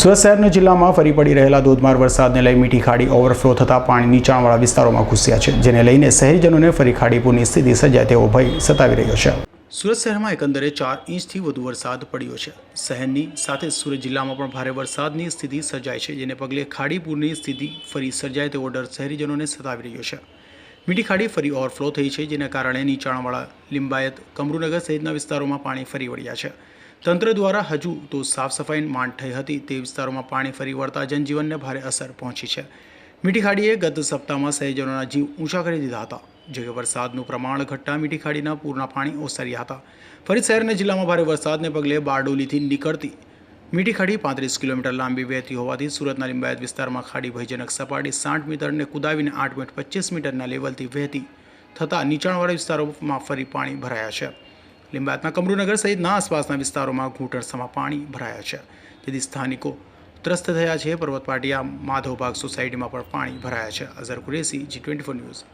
સુરત શહેરના જિલ્લામાં ફરી પડી રહેલા ધોધમાર વરસાદને લઈ મીઠી ખાડી ઓવરફ્લો થતાં પાણી નીચાણવાળા વિસ્તારોમાં ઘૂસ્યા છે, જેને લઈને શહેરીજનોને ફરી ખાડીપુરની સ્થિતિ સર્જાય તેવો ભય સતાવી રહ્યો છે. સુરત શહેરમાં એકંદરે ચાર ઇંચથી વધુ વરસાદ પડ્યો છે. શહેરની સાથે સુરત જિલ્લામાં પણ ભારે વરસાદની સ્થિતિ સર્જાય છે, જેને પગલે ખાડીપુરની સ્થિતિ ફરી સર્જાય તેવો ડર શહેરીજનોને સતાવી રહ્યો છે. મીઠી ખાડી ફરી ઓવરફ્લો થઈ છે, જેના કારણે નીચાણવાળા લિંબાયત કમરુનગર સહિતના વિસ્તારોમાં પાણી ફરી વળ્યા છે. તંત્ર દ્વારા હજુ તો સાફ સફાઈ માંડ થઈ હતી તે વિસ્તારોમાં પાણી ફરી વળતા જનજીવનને ભારે અસર પહોંચી છે. મીઠી ખાડીએ ગત સપ્તાહમાં શહેરીજનોના જીવ ઊંચા કરી દીધા હતા, જો કે વરસાદનું પ્રમાણ ઘટતા મીઠી ખાડીના પૂરના પાણી ઓસર્યા હતા. ફરી શહેરના જિલ્લામાં ભારે વરસાદને પગલે બારડોલીથી નીકળતી મીઠી ખાડી પાંત્રીસ કિલોમીટર લાંબી વહેતી હોવાથી સુરતના લિંબાયત વિસ્તારમાં ખાડી ભયજનક સપાટી સાઠ મીટરને કુદાવીને આઠ પોઈન્ટ પચીસ મીટરના લેવલથી વહેતી થતાં નીચાણવાળા વિસ્તારોમાં ફરી પાણી ભરાયા છે. લિંબાયતના કમરૂનગર સહિતના આસપાસના વિસ્તારોમાં ઘૂંટણસમાં પાણી ભરાયા છે. જેથી સ્થાનિકો ત્રસ્ત થયા છે. પર્વત પાટિયા માધવબાગ સોસાયટીમાં પણ પાણી ભરાયા છે. Azhar Qureshi ji twenty four news.